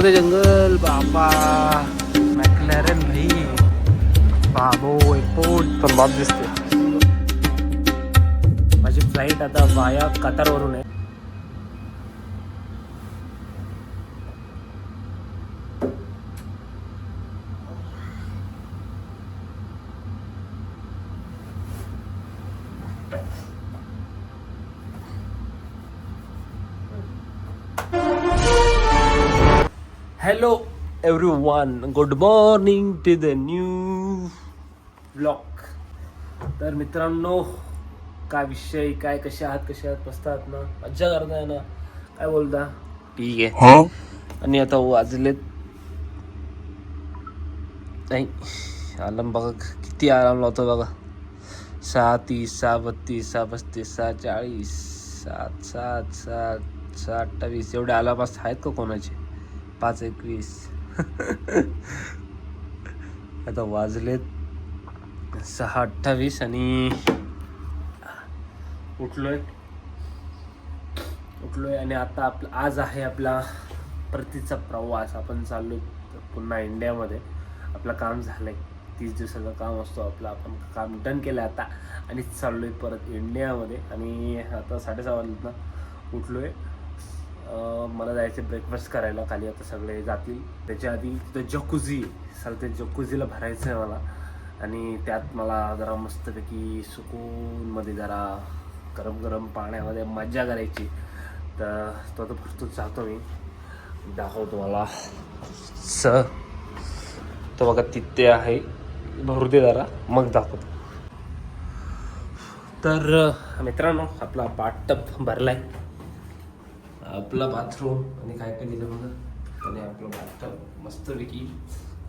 मध्ये जंगल बाबा. मॅकलॅरन भाई. बाबो एअरपोर्ट. पण बाप दिसते माझी फ्लाईट आता वाया कतारवरून आहे. Hello everyone good morning to the new vlog तर मित्रांनो काय विषय काय कसे आहात कसे आहात मस्त आहात ना? मज्जा करताय ना? काय बोलता? ठीक आहे. आणि आता वाजलेत. नाही अलार्म बघा किती अलार्म लावतो बघा. सहा तीस सहा बत्तीस सहा पस्तीस सहा चाळीस सात सात सात सहा अठ्ठावीस. एवढे अलार्म आहेत का कोणाचे? पाच एकवीस. आता वाजलेत सहा अठ्ठावीस आणि उठलोय. उठलोय आणि आता आपला आज आहे आपला परतीचा प्रवास. आपण चाललो पुन्हा इंडियामध्ये. आपलं काम झालंय. तीस दिवसाचं काम असतो आपलं. आपण काम डन केलं आता. आणि चाललोय परत इंडियामध्ये. आणि आता साडेसहा वाजलेत ना. उठलोय. मला जायचं ब्रेकफास्ट करायला खाली आता सगळे जातील. त्याच्या आधी तिथं जकुझी सर ते जकुझीला भरायचं आहे मला. आणि त्यात मला जरा मस्तपैकी सुकूनमध्ये जरा गरम गरम पाण्यामध्ये मज्जा करायची. तर तो आता भरतोच जातो मी. दाखवतो मला. स तो बघा तिथे आहे. भरू दे जरा. मग दाखवतो. तर मित्रांनो आपला बाटटब भरला आहे आपला बाथरूम आणि काय काय दिलं बघा. आणि आपलं बाथटब मस्तपैकी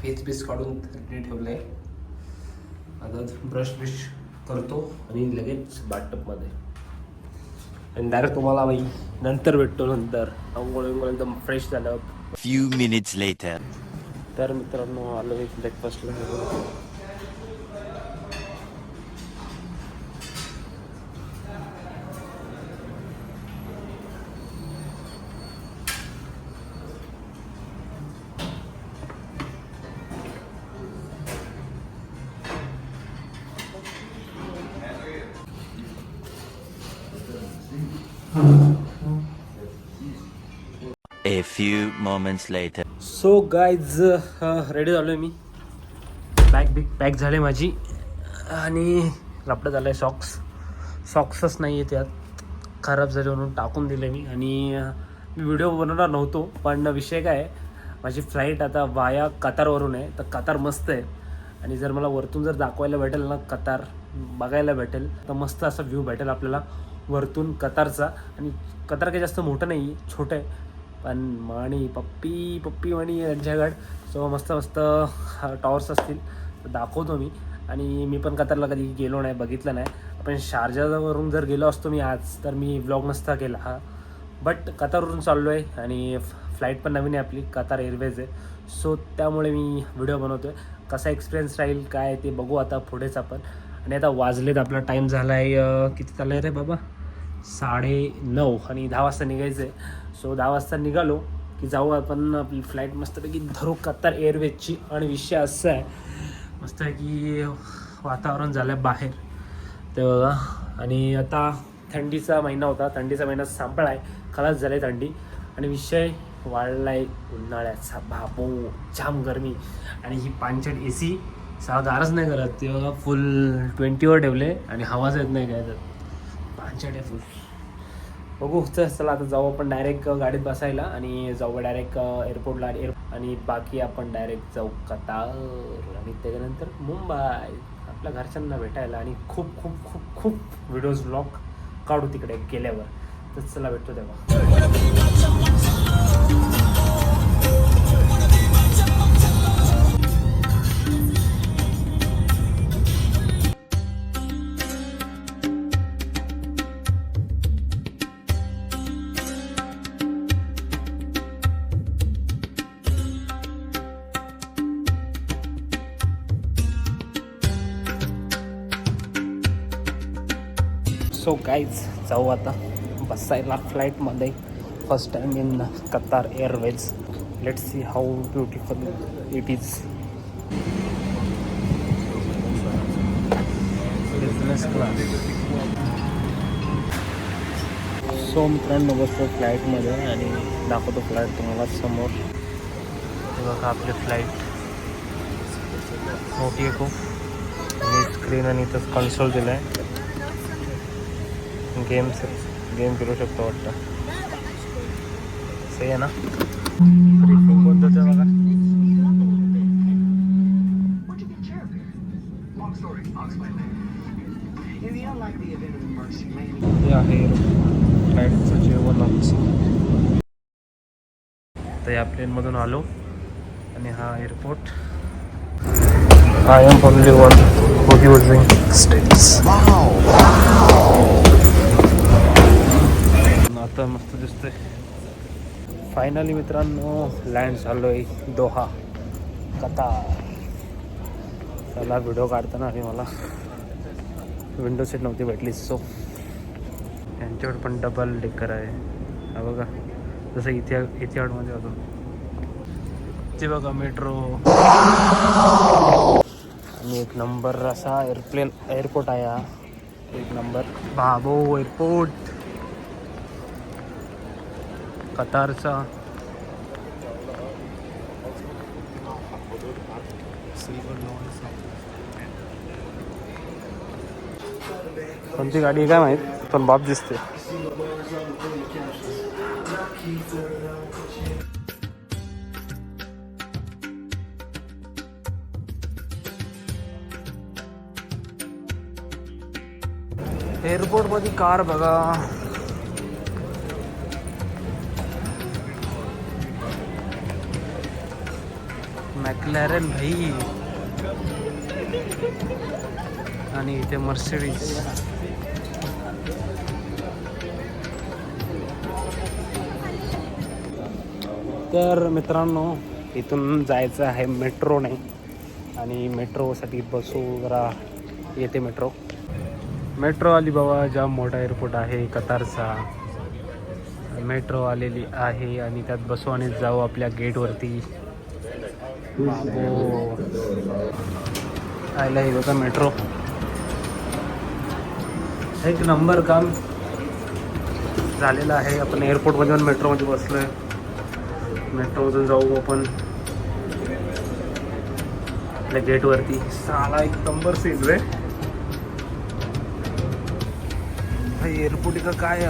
फेस बीस काढून रेडी ठेवलंय. आता ब्रश ब्रश करतो आणि लगेच बाथटबमध्ये आणि डायरेक्ट तुम्हाला बाई नंतर भेटतो नंतर. अंघोळ विंघोळ एकदम फ्रेश झाल्यावर. Few minutes later. तर मित्रांनो आलो ब्रेकफास्टला A few moments later. So guys ready झालो आहे मी. बॅग बिग पॅक झाले माझी. आणि लपडं झालं आहे सॉक्स सॉक्सच नाही आहे त्यात खराब झाले म्हणून टाकून दिले मी. आणि मी व्हिडिओ बनवणार नव्हतो पण विषय काय माझी फ्लाईट आता वाया कतारवरून आहे. तर कतार मस्त आहे. आणि जर मला वरतून जर दाखवायला भेटेल ना कतार बघायला भेटेल तर मस्त असा व्ह्यू भेटेल आपल्याला वरतून कतारचा आणि कतार काही जास्त मोठं नाही आहे छोटं आहे. पण माणी पप्पी पप्पी माणी यांच्याकड सो मस्त मस्त टॉवर्स असतील. दाखवतो मी. आणि मी पण कतारला कधी गेलो नाही बघितलं नाही. आपण शारजावरून जर गेलो असतो मी आज तर मी व्लॉग नसता केला हा. बट कतारवरून चाललो आहे आणि फ्लाईट पण नवीन आहे आपली कतार एअरवेज आहे. सो त्यामुळे मी व्हिडिओ बनवतो आहे कसा एक्सपिरियन्स राहील काय ते बघू आता पुढेच आपण. आणि आता वाजलेत आपला टाईम झाला आहे किती चालला आहे रे बाबा? साडे नऊ आणि दहा वाजता निघायचं आहे सो दहा वाजता निघालो की जाऊ आपण आपली फ्लाईट मस्तपैकी धरू कतार एअरवेजची आणि विषय असं आहे मस्तपैकी वातावरण झालं आहे बाहेर. ते बघा आणि आता थंडीचा महिना होता. थंडीचा महिना संपला आहे खरंच झाली आहे थंडी. आणि विषय वाढला आहे उन्हाळ्याचा. बाबो जाम गरमी. आणि ही पांचट ए सी सहा गारच नाही करत. ते बघा फुल ट्वेंटीवर ठेवले आणि हवाच येत नाही काय तर. पांचट आहे फुल बघू चला आता जाऊ आपण डायरेक्ट गाडीत बसायला आणि जाऊ डायरेक्ट एअरपोर्टला एअर आणि बाकी आपण डायरेक्ट जाऊ कतार आणि त्याच्यानंतर मुंबई. आपल्या घरच्यांना भेटायला आणि खूप खूप खूप खूप व्हिडिओज ब्लॉग काढू तिकडे गेल्यावर. तर चला भेटतो तेव्हा. सो गाईज जाऊ आता बसायला फ्लाईटमध्ये first time in Qatar Airways let's see how beautiful it is business class so मित्रांनो बसतो फ्लाईटमध्ये आणि दाखवतो फ्लाईट तुम्हाला समोर. बघा आपली फ्लाईट मोठी आहे खूप. आणि स्क्रीन आणि इथंच कन्सोल दिलं आहे गेम्स गेम खेळू शकतो वाटतं. सही आहे ना? ब्रीफिंग कोणतं बघा? हे आहे फ्लाईटचं जेवण आमचं तर या प्लेनमधून आलो आणि हा airport I am only one who using states आता मस्त दिसतंय. फायनली मित्रांनो लँड झालो आहे दोहा. कतार त्याला व्हिडिओ काढताना आणि मला विंडो सीट नव्हती भेटली सो यांच्यावर पण डबल डेकर आहे. हा बघा जसं इथे इतिहाडमध्ये होतो. ते बघा मेट्रो आणि एक नंबर असा एअरप्लेन एअरपोर्ट आहे हा. एक नंबर बाबो एअरपोर्ट कतारचा. कोणती गाडी काय माहीत? पण बाप दिसते एअरपोर्टमध्ये कार बघा. मॅक्लॅरन भाई. आणि इथे मर्सिडीज तर मित्रांनो इथून जायचं आहे मेट्रोने. आणि मेट्रोसाठी बसू जरा येते मेट्रो. मेट्रो आली बाबा जाम मोठा एअरपोर्ट आहे कतारचा. मेट्रो आलेली आहे आणि त्यात बसू आणि जाऊ आपल्या गेटवरती आयला हे बघा मेट्रो एक नंबर काम झालेलं आहे. आपण एअरपोर्टमध्ये पण मेट्रोमध्ये बसलो आहे मेट्रोमधून जाऊ आपण. आपल्या गेटवरती साला एक नंबर सीन रे. भाई एअरपोर्ट का काय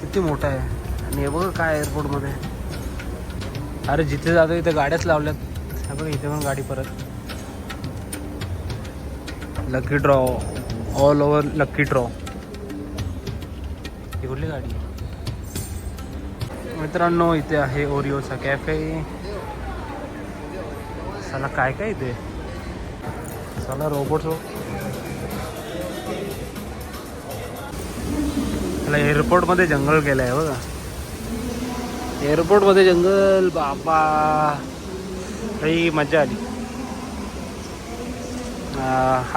किती मोठा आहे? आणि हे बघा काय एअरपोर्टमध्ये अरे जिथे जातो इथे गाड्याच लावल्यात. बघ इथे पण गाडी परत. Lucky draw all over lucky draw ही कुठली गाडी मित्रांनो इथे आहे ओरिओचा कॅफे चला काय काय इथे? चला रोबोट त्याला एअरपोर्टमध्ये जंगल केलं आहे बघा. एअरपोर्टमध्ये जंगल बाबा. काही मजा आली.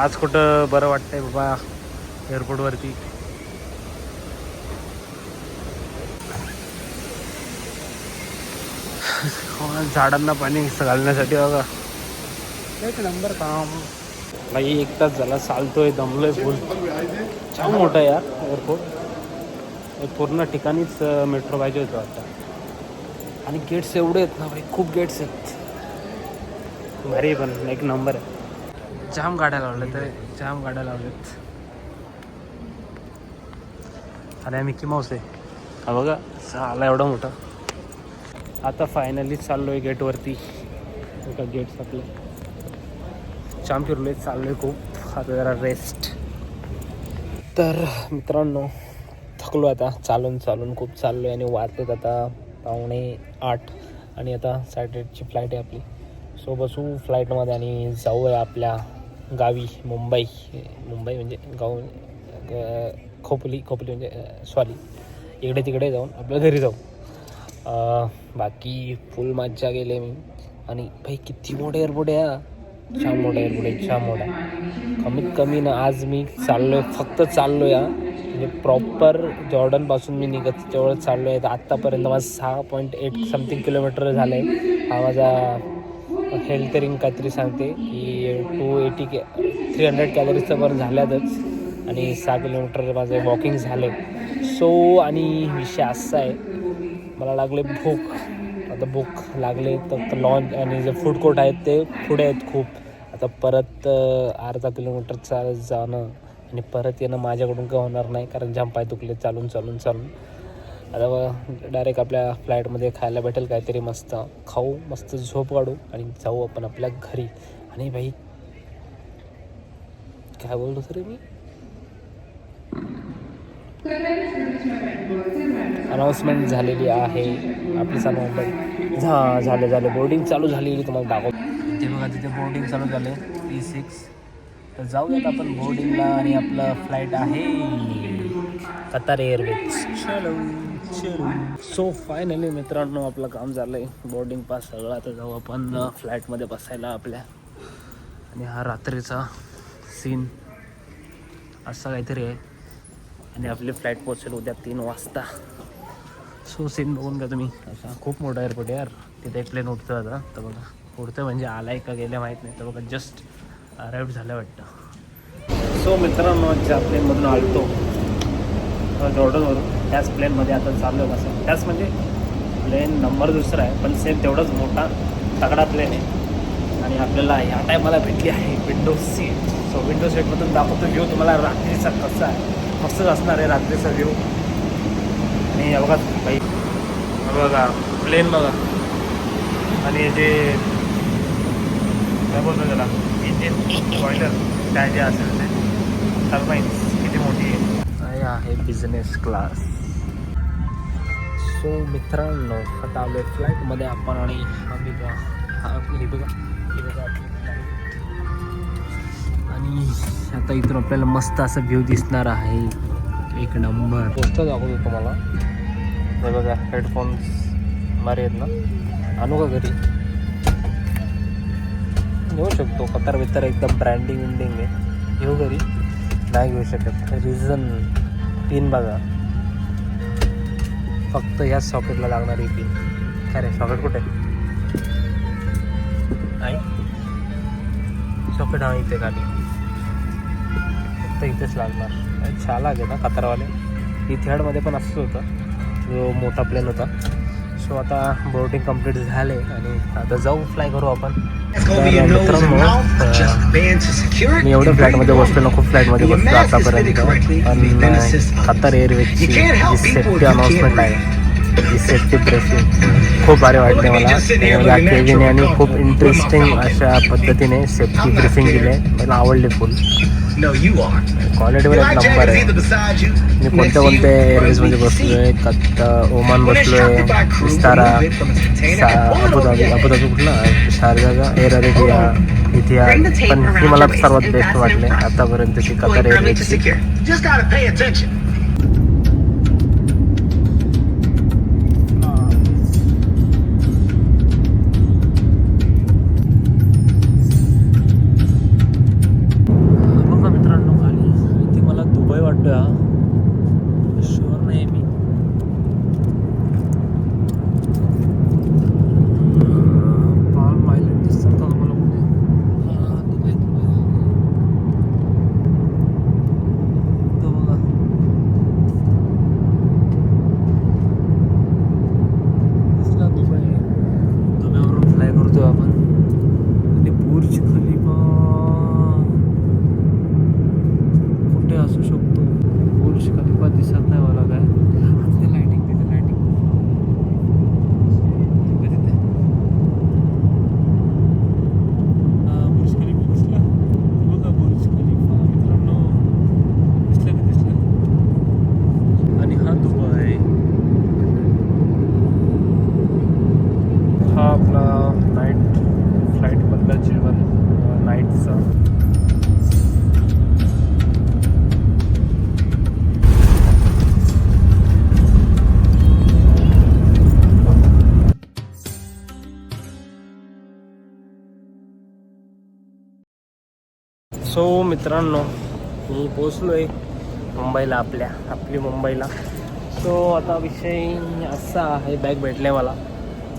आज कुठं बरं वाटतंय बाबा एअरपोर्टवरती? हो, झाडांना पाणी घालण्यासाठी बघा. एक नंबर काम. बाई एक तास झाला चालतोय दमलोय फुल छान मोठं आहे यार एअरपोर्ट. पूर्ण ठिकाणीच मेट्रो पाहिजे होतं आता. आणि गेट्स एवढे आहेत ना भाई खूप गेट्स आहेत. भारी आहे पण एक नंबर आहे. जाम गाड्या लावल्यात रे जाम गाड्या लावल्यात आणि हा मिकी माऊस आहे. हा बघा. आला एवढा मोठा. आता फायनली चाललो आहे गेटवरती. एका गेट्स आपले जाम फिरलोय चाललोय खूप. आता जरा रेस्ट तर मित्रांनो थकलो आता. चालून चालून खूप चाललो आहे आणि वाजलेत आता पावणे आठ. आणि आता सॅटर्डेची फ्लाईट आहे आपली. सो बसू फ्लाईटमध्ये आणि जाऊया आपल्या गावी मुंबई. मुंबई म्हणजे गाव खोपली खोपली म्हणजे सॉरी इकडे तिकडे जाऊन आपल्या घरी जाऊ. बाकी फुल मज्जा गेले मी. आणि भाई किती मोठे एअरपोर्ट आहे हा. छान मोठा एअरपोर्ट आहे छान मोठा कमीत कमी ना आज मी चाललो आहे फक्त चाललो या म्हणजे प्रॉपर जॉर्डनपासून मी निघत जवळ चाललो आहे तर आत्तापर्यंत माझं सहा पॉईंट एट समथिंग किलोमीटर झालं आहे हा माझा हेल्थ रिंग काहीतरी सांगते की two eighty K three hundred कॅलरीजचं वर झाल्यातच आणि सहा किलोमीटर माझं वॉकिंग झाले सो आणि विषय असा आहे मला लागले भूक. आता भूक लागले तर लॉन आणि जे फूड कोर्ट आहेत ते पुढे आहेत खूप. आता परत अर्धा किलोमीटर चालत जाणं. आणि परत येणं माझ्याकडून का होणार नाही कारण जाम पाय दुखले चालून चालून चालून. आता डायरेक्ट आपल्या फ्लाईटमध्ये खायला भेटेल काहीतरी मस्त. खाऊ मस्त झोप काढू आणि जाऊ आपण आपल्या घरी. आणि भाई काय बोलतो सर मी? अनाऊन्समेंट झालेली आहे आपली अनाऊन्समेंट झा झाले झाले. बोर्डिंग चालू झालेली तुम्हाला दाखव ते बघा तिथे बोर्डिंग चालू झाले ई सिक्स तर जाऊयात आपण बोर्डिंगला आणि आपलं फ्लाईट आहे कतार एअरवेज. चलो चलो. सो फायनली मित्रांनो आपलं काम झालं आहे बोर्डिंग पास सगळं. आता जाऊ आपण फ्लाईटमध्ये बसायला आपल्या. आणि हा रात्रीचा सीन असा काहीतरी आहे. आणि आपली फ्लाईट पोहोचेल उद्या तीन वाजता. सो सीन बघून घ्या तुम्ही. असा खूप मोठा एअरपोर्ट आहे यार. तिथे एक प्लेन उठतं आता. तर बघा. उडतं म्हणजे आलाय का गेल्या माहीत नाही. तर बघा जस्ट अराईव्ह झालं वाटतं. सो मित्रांनो ज्या प्लेनमधून आलतो जॉर्डनवरून त्याच प्लेनमध्ये आता चाललो आहे कसं त्याच म्हणजे प्लेन नंबर दुसरा आहे पण सेम तेवढाच मोठा तगडा प्लेन आहे. आणि आपल्याला ह्या टायमाला भेटली आहे विंडो सीट सो विंडो सीटमधून दाखवतो व्ह्यू तुम्हाला रात्रीचा कसा आहे. मस्तच असणार आहे रात्रीचा व्ह्यू आणि बघा काही बघा प्लेन बघा. आणि जे काय बोलतो त्याला? इंजिन बॉयलर काय जे असेल ते टर्बाईन्स किती मोठी आहे. हे आहे बिझनेस क्लास सो मित्रांनो आता आलो फ्लाईटमध्ये आपण आणि हा बघा हा बघा हे बघा. आणि आता इथून आपल्याला मस्त असं व्ह्यू दिसणार आहे. एक नंबर गोष्ट दाखवतो तुम्हाला. हे बघा हेडफोन्स मारे आहेत ना. आणू का घरी? घेऊ शकतो. कतार बितार एकदम ब्रँडिंग विंडिंग आहे. घेऊ घरी. नाही घेऊ शकत. रिझन पिन बघा. फक्त ह्याच सॉकेटला लागणारी पिन काय रे सॉकेट कुठे? नाही सॉकेट हा इथे खाली. फक्त इथेच लागणार. छान आहे ना कतारवाले. इथेडमध्ये पण असंच होतं. जो मोठा प्लेन होता. सो आता बोर्डिंग कंप्लीट झाले आणि आता जाऊ फ्लाय करू आपण. मित्रांनो मी एवढ्या फ्लाईटमध्ये बसलो ना खूप फ्लाईटमध्ये बसलो आतापर्यंत. पण कतार एअरवेजची जी सेफ्टी अनाऊन्समेंट आहे. जी सेफ्टी ब्रेसिंग खूप भारी वाटते मला. आणि या केविने आणि खूप इंटरेस्टिंग अशा पद्धतीने सेफ्टी ब्रिफिंग दिली आहे मला आवडली फुल. No, you are. क्वालिटीवर एक नंबर आहे. मी कोणत्या कोणत्या एअरवेजमध्ये बसलो आहे कत्ता ओमान बसलो आहे Vistara. Abu Dhabi Abu Dhabi कुठला? शारजा एअर अरेबिया इतिहास. पण ही मला सर्वात बेस्ट वाटले. आतापर्यंतची कतार एअरवेजची मित्रांनो मी पोचलो आहे मुंबईला आपल्या आपली मुंबईला. सो आता विषय असा आहे बॅग भेटले मला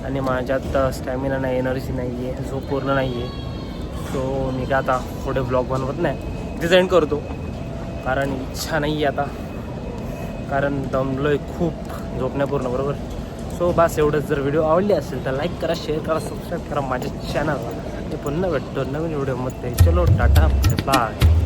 आणि माझ्यात स्टॅमिना नाही एनर्जी नाही आहे झोप पूर्ण नाही आहे सो मी काय आता पुढे ब्लॉग बनवत नाही. डिझाईन करतो. कारण इच्छा नाही आहे आता. कारण दमलो आहे खूप झोपण्यापूर्ण बरोबर? सो बस एवढंच. जर व्हिडिओ आवडली असेल तर लाईक करा शेअर करा सबस्क्राईब करा माझ्या चॅनलला पुन्हा भेटतो नवीन व्हिडिओमध्ये चलो टाटा बाय